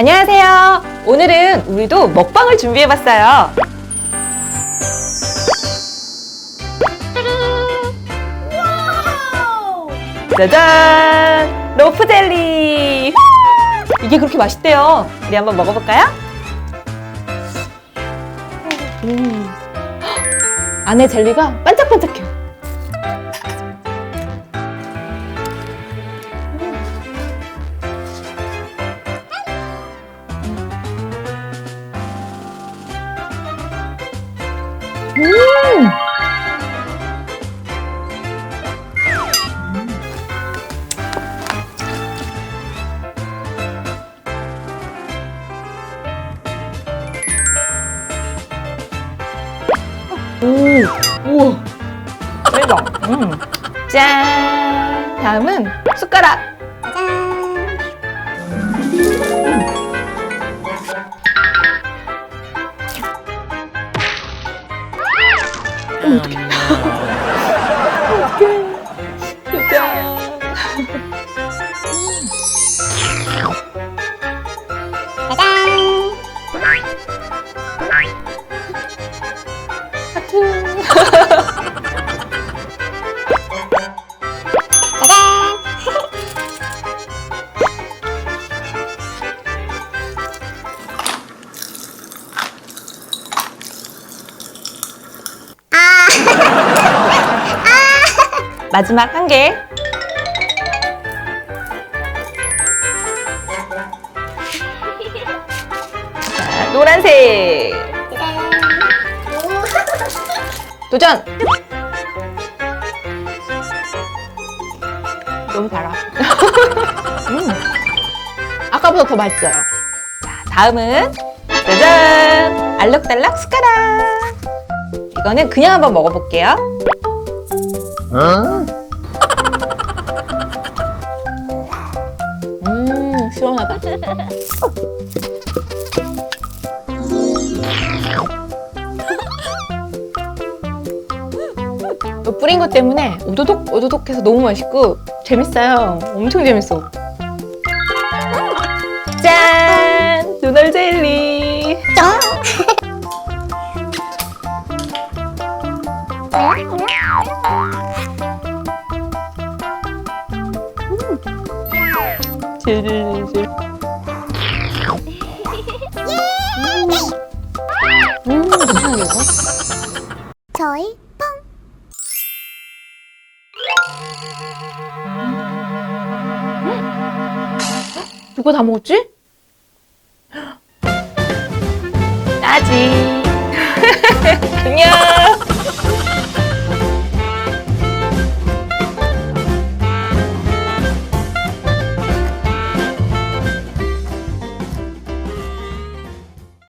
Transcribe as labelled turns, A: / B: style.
A: 안녕하세요. 오늘은 우리도 먹방을 준비해봤어요. 짜잔! 로프 젤리! 이게 그렇게 맛있대요. 우리 한번 먹어볼까요? 음. 안에 젤리가 반짝반짝해 음! 오, 우와. 대박 음. 짠! 다음은 숟가락. 어, 어떡해. 어떡해. 짠. 하트. 마지막 한 개. 자, 노란색. 도전! 너무 달아. 음. 아까보다 더 맛있어요. 자, 다음은 짜잔! 알록달록 숟가락. 이거는 그냥 한번 먹어볼게요. 음, 시원하다. 또 뿌린 것 때문에 오도독 오도독해서 너무 맛있고 재밌어요. 엄청 재밌어. 짠! 눈알 젤리. 질질. 음, 괜찮은데 이거?
B: 저희
A: 누가 다 먹었지? 나지. 안녕.